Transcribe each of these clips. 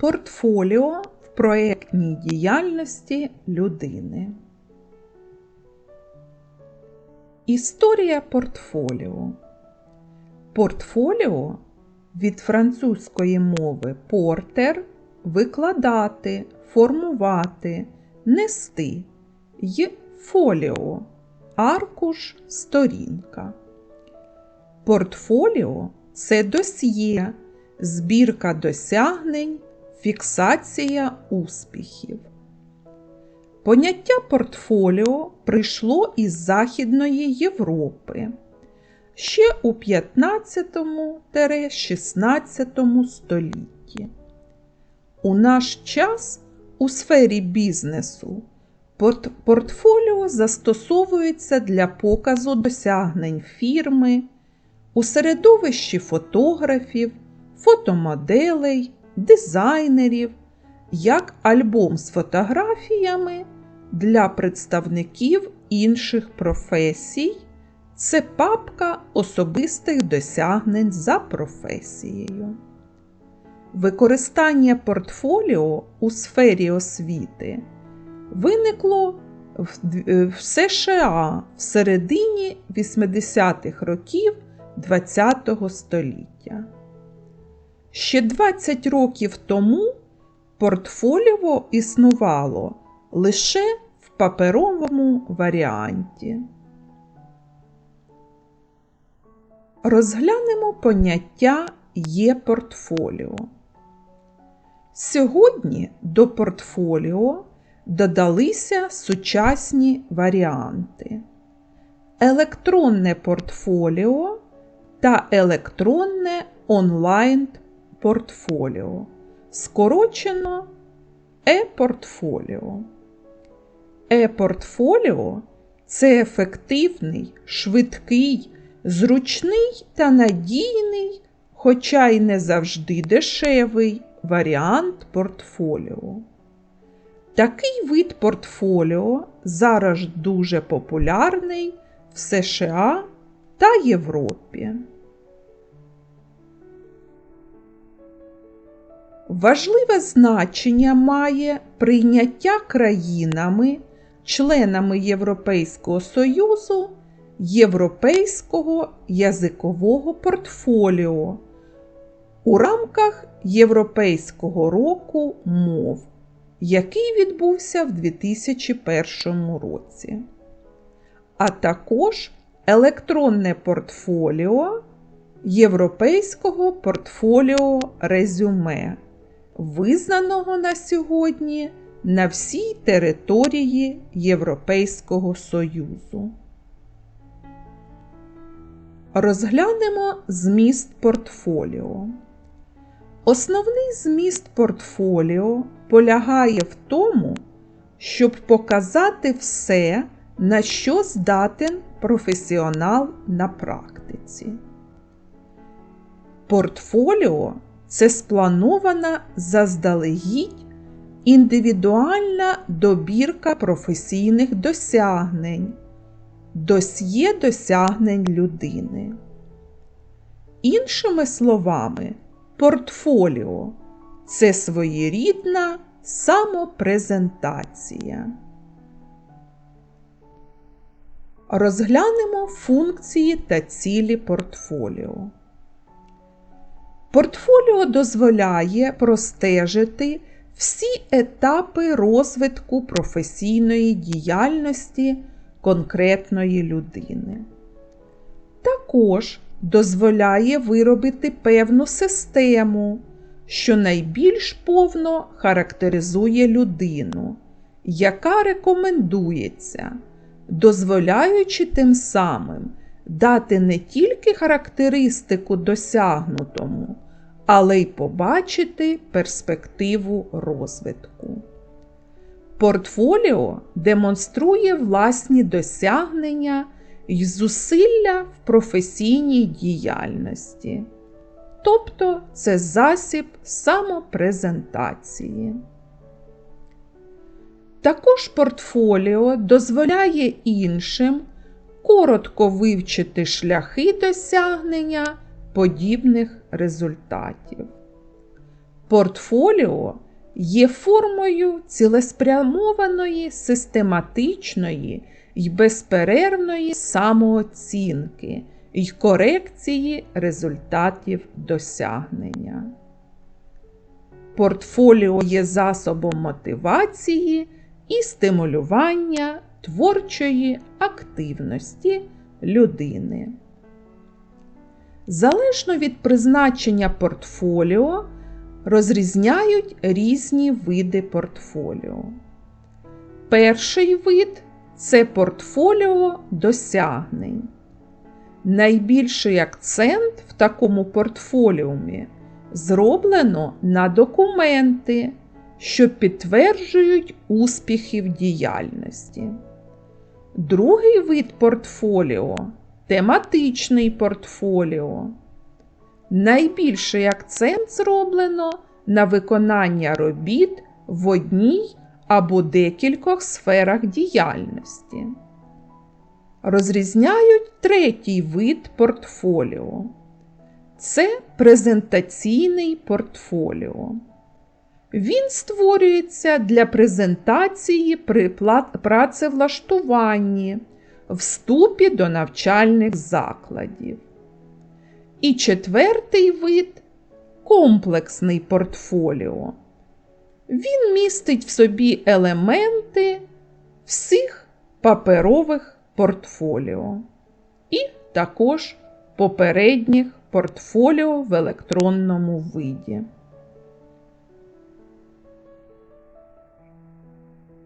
Портфоліо в проєктній діяльності людини. Історія портфоліо. Портфоліо від французької мови портер викладати, формувати, нести й фоліо аркуш сторінка. Портфоліо це досьє, збірка досягнень, фіксація успіхів. Поняття портфоліо прийшло із Західної Європи ще у 15-16 столітті. У наш час у сфері бізнесу портфоліо застосовується для показу досягнень фірми у середовищі фотографів, фотомоделей, дизайнерів, як альбом з фотографіями для представників інших професій. Це папка особистих досягнень за професією. Використання портфоліо у сфері освіти виникло в США в середині 80-х років ХХ століття. Ще 20 років тому портфоліо існувало лише в паперовому варіанті. Розглянемо поняття є портфоліо. Сьогодні до портфоліо додалися сучасні варіанти. Електронне портфоліо та електронне онлайн портфоліо. Скорочено е-портфоліо. Е-портфоліо це ефективний, швидкий, зручний та надійний, хоча й не завжди дешевий варіант портфоліо. Такий вид портфоліо зараз дуже популярний в США та Європі. Важливе значення має прийняття країнами, членами Європейського Союзу Європейського язикового портфоліо у рамках Європейського року мов, який відбувся в 2001 році, а також електронне портфоліо Європейського портфоліо резюме, визнаного на сьогодні на всій території Європейського Союзу. Розглянемо зміст портфоліо. Основний зміст портфоліо полягає в тому, щоб показати все, на що здатен професіонал на практиці. Портфоліо це спланована заздалегідь індивідуальна добірка професійних досягнень, досьє досягнень людини. Іншими словами, портфоліо це своєрідна самопрезентація. Розглянемо функції та цілі портфоліо. Портфоліо дозволяє простежити всі етапи розвитку професійної діяльності конкретної людини. Також дозволяє виробити певну систему, що найбільш повно характеризує людину, яка рекомендується, дозволяючи тим самим дати не тільки характеристику досягнутому, але й побачити перспективу розвитку. Портфоліо демонструє власні досягнення й зусилля в професійній діяльності. Тобто це засіб самопрезентації. Також портфоліо дозволяє іншим коротко вивчити шляхи досягнення подібних результатів. Портфоліо є формою цілеспрямованої, систематичної й безперервної самооцінки й корекції результатів досягнення. Портфоліо є засобом мотивації і стимулювання творчої активності людини. Залежно від призначення портфоліо розрізняють різні види портфоліо. Перший вид це портфоліо досягнень. Найбільший акцент в такому портфоліумі зроблено на документи, що підтверджують успіхи в діяльності. Другий вид портфоліо тематичний портфоліо. Найбільший акцент зроблено на виконання робіт в одній або декількох сферах діяльності. Розрізняють третій вид портфоліо. Це презентаційний портфоліо. Він створюється для презентації при працевлаштуванні, вступі до навчальних закладів. І четвертий вид комплексний портфоліо. Він містить в собі елементи всіх паперових портфоліо і також попередніх портфоліо в електронному виді.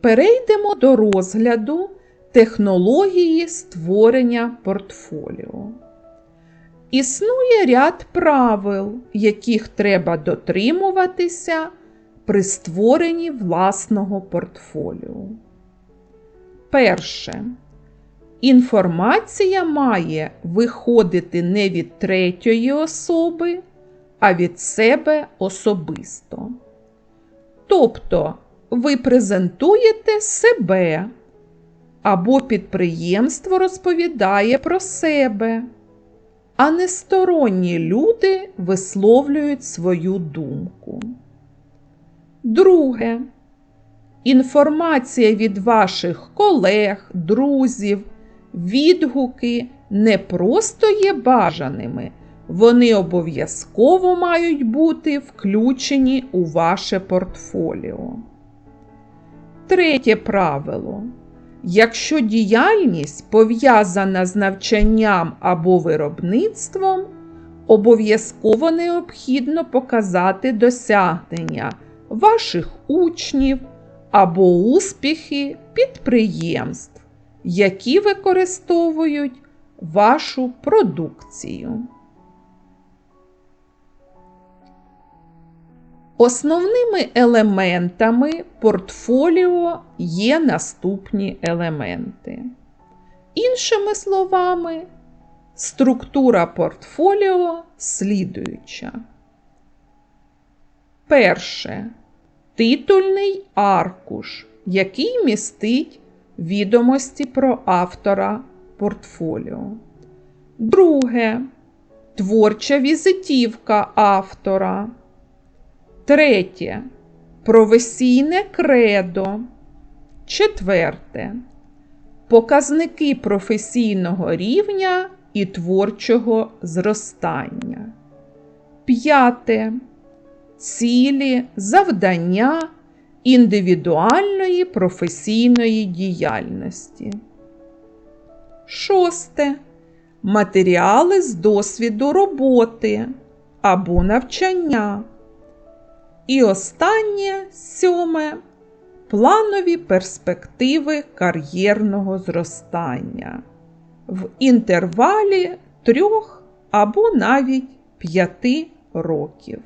Перейдемо до розгляду технології створення портфоліо. Існує ряд правил, яких треба дотримуватися при створенні власного портфоліо. Перше. Інформація має виходити не від третьої особи, а від себе особисто. Тобто ви презентуєте себе або підприємство розповідає про себе, а не сторонні люди висловлюють свою думку. Друге. Інформація від ваших колег, друзів, відгуки не просто є бажаними, вони обов'язково мають бути включені у ваше портфоліо. Третє правило. Якщо діяльність пов'язана з навчанням або виробництвом, обов'язково необхідно показати досягнення ваших учнів або успіхи підприємств, які використовують вашу продукцію. Основними елементами портфоліо є наступні елементи. Іншими словами, структура портфоліо слідуюча. Перше. Титульний аркуш, який містить відомості про автора портфоліо. Друге. Творча візитівка автора. Третє. Професійне кредо. Четверте. Показники професійного рівня і творчого зростання. П'яте. Цілі, завдання індивідуальної професійної діяльності. Шосте. Матеріали з досвіду роботи або навчання. І останнє сьоме планові перспективи кар'єрного зростання в інтервалі трьох або навіть п'яти років.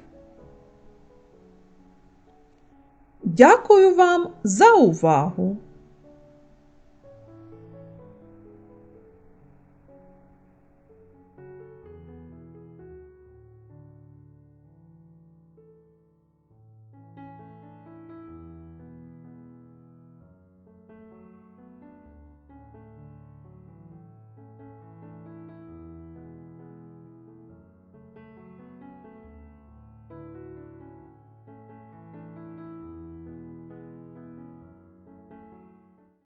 Дякую вам за увагу!